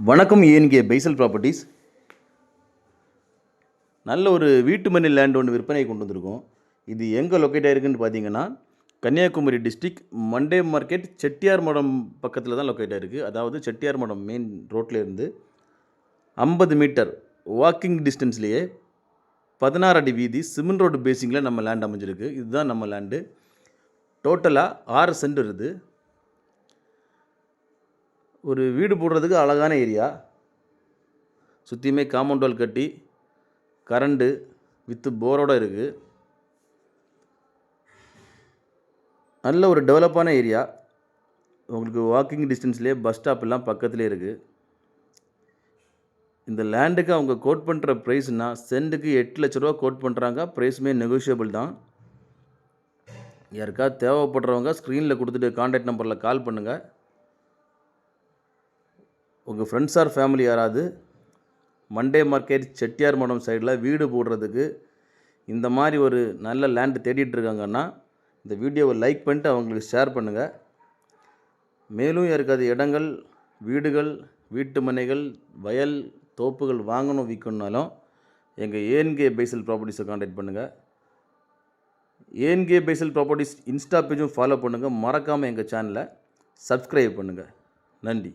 வணக்கம் ஏன்கே பைசல் ப்ராப்பர்ட்டிஸ் நல்ல ஒரு வீட்டு மணி லேண்ட் ஒன்று விற்பனை கொண்டு வந்திருக்கோம். இது எங்கே லொக்கேட் ஆகிருக்குன்னு பார்த்தீங்கன்னா Kanniyakumari district Monday market Chettiar Madam பக்கத்தில் தான் லொக்கேட் ஆகிருக்கு அதாவது செட்டியார் மடம் மெயின் ரோட்லேருந்து ஐம்பது மீட்டர் வாக்கிங் டிஸ்டன்ஸ்லேயே பதினாறு அடி வீதி சிமெண்ட் ரோடு பேசிங்கில் நம்ம லேண்ட் அமைஞ்சிருக்கு. இதுதான் நம்ம லேண்டு டோட்டலாக ஆறு சென்ட் வருது. ஒரு வீடு போடுறதுக்கு அழகான ஏரியா. சுற்றியுமே காம்பவுண்ட் வால் கட்டி கரண்டு வித்து போரோட இருக்குது நல்ல ஒரு டெவலப்பான ஏரியா. உங்களுக்கு வாக்கிங் டிஸ்டன்ஸ்லேயே பஸ் ஸ்டாப் எல்லாம் பக்கத்துலேயே இருக்குது இந்த லேண்டுக்கு அவங்க கோட் பண்ணுற ப்ரைஸ்னா சென்ட்டுக்கு எட்டு லட்ச ரூபா கோட் பண்ணுறாங்க ப்ரைஸுமே நெகோஷியபிள் தான். யாருக்கா தேவைப்படுறவங்க ஸ்க்ரீனில் கொடுத்துட்டு காண்டாக்ட் நம்பரில் கால் பண்ணுங்கள் உங்கள் ஃப்ரெண்ட்ஸ் ஆர் ஃபேமிலி யாராவது மண்டே மார்க்கெட் செட்டியார் மடம் சைடில் வீடு போடுறதுக்கு இந்த மாதிரி ஒரு நல்ல லேண்டு தேடிட்டு இருக்காங்கன்னா இந்த வீடியோவை லைக் பண்ணிட்டு அவங்களுக்கு ஷேர் பண்ணுங்கள் மேலும் இருக்காது இடங்கள் வீடுகள் வீட்டு மனைகள் வயல் தோப்புகள் வாங்கணும் விற்கணுனாலும் எங்கள் ஏஎன்கே பைசல் ப்ராப்பர்ட்டிஸை காண்டாக்ட் பண்ணுங்கள் ஏஎன்கே பைசல் ப்ராப்பர்ட்டிஸ் இன்ஸ்டா பேஜும் ஃபாலோ பண்ணுங்கள் மறக்காமல் எங்கள் சேனலை சப்ஸ்கிரைப் பண்ணுங்கள் நன்றி.